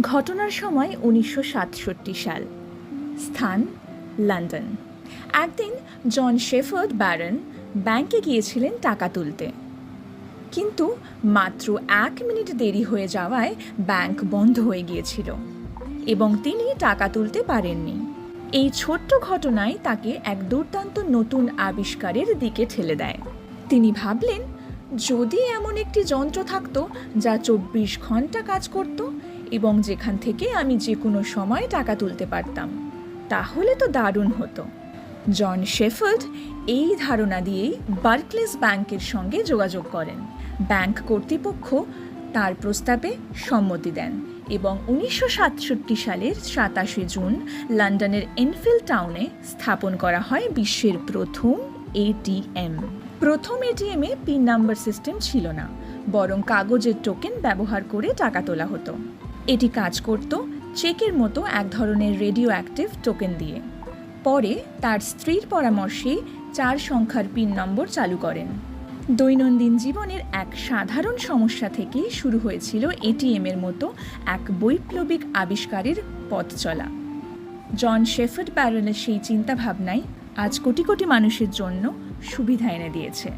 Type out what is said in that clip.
ঘটনার সময় উনিশশো সাতষট্টি সাল। স্থান, লন্ডন। একদিন জন শেফার্ড ব্যারন ব্যাংকে গিয়েছিলেন টাকা তুলতে। কিন্তু মাত্র এক মিনিট দেরি হয়ে যাওয়ায় ব্যাংক বন্ধ হয়ে গিয়েছিল এবং তিনি টাকা তুলতে পারেননি। এই ছোট্ট ঘটনায় তাকে এক দুর্দান্ত নতুন আবিষ্কারের দিকে ঠেলে দেয়। তিনি ভাবলেন যদি এমন একটি যন্ত্র থাকতো যা চব্বিশ ঘণ্টা কাজ করত এবং যেখান থেকে আমি যে কোনো সময় টাকা তুলতে পারতাম, তাহলে তো দারুণ হতো। জন শেফার্ড এই ধারণা দিয়েই বার্কলেস ব্যাংকের সঙ্গে যোগাযোগ করেন। ব্যাংক কর্তৃপক্ষ তার প্রস্তাবে সম্মতি দেন এবং উনিশশো সাতষট্টি সালের সাতাশে জুন লন্ডনের এনফিল্ড টাউনে স্থাপন করা হয় বিশ্বের প্রথম এটিএম প্রথম এটিএমে পিন নাম্বার সিস্টেম ছিল না, বরং কাগজের টোকেন ব্যবহার করে টাকা তোলা হতো। এটি কাজ করত চেকের মতো এক ধরনের রেডিও অ্যাক্টিভ টোকেন দিয়ে। পরে তার স্ত্রীর পরামর্শে চার সংখ্যার পিন নম্বর চালু করেন। দৈনন্দিন জীবনের এক সাধারণ সমস্যা থেকেই শুরু হয়েছিল এটিএম এর মতো এক বৈপ্লবিক আবিষ্কারের পথ চলা জন শেফার্ড ব্যারনের সেই চিন্তাভাবনাই আজ কোটি কোটি মানুষের জন্য সুবিধা এনে দিয়েছে।